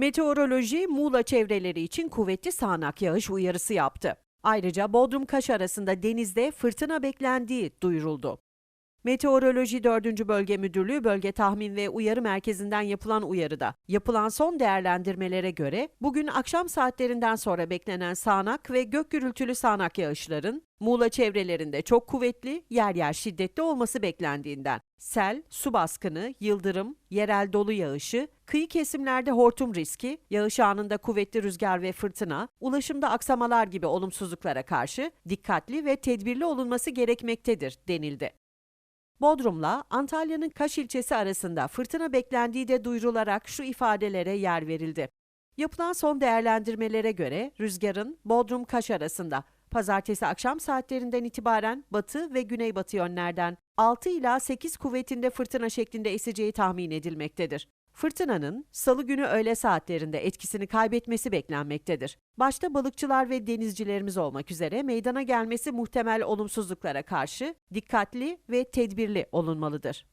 Meteoroloji Muğla çevreleri için kuvvetli sağanak yağış uyarısı yaptı. Ayrıca Bodrum-Kaş arasında denizde fırtına beklendiği duyuruldu. Meteoroloji 4. Bölge Müdürlüğü Bölge Tahmin ve Uyarı Merkezi'nden yapılan uyarıda, yapılan son değerlendirmelere göre bugün akşam saatlerinden sonra beklenen sağanak ve gök gürültülü sağanak yağışların Muğla çevrelerinde çok kuvvetli, yer yer şiddetli olması beklendiğinden sel, su baskını, yıldırım, yerel dolu yağışı, kıyı kesimlerde hortum riski, yağış anında kuvvetli rüzgar ve fırtına, ulaşımda aksamalar gibi olumsuzluklara karşı dikkatli ve tedbirli olunması gerekmektedir denildi. Bodrum'la Antalya'nın Kaş ilçesi arasında fırtına beklendiği de duyurularak şu ifadelere yer verildi. Yapılan son değerlendirmelere göre rüzgarın Bodrum-Kaş arasında pazartesi akşam saatlerinden itibaren batı ve güneybatı yönlerden 6 ila 8 kuvvetinde fırtına şeklinde eseceği tahmin edilmektedir. Fırtınanın salı günü öğle saatlerinde etkisini kaybetmesi beklenmektedir. Başta balıkçılar ve denizcilerimiz olmak üzere meydana gelmesi muhtemel olumsuzluklara karşı dikkatli ve tedbirli olunmalıdır.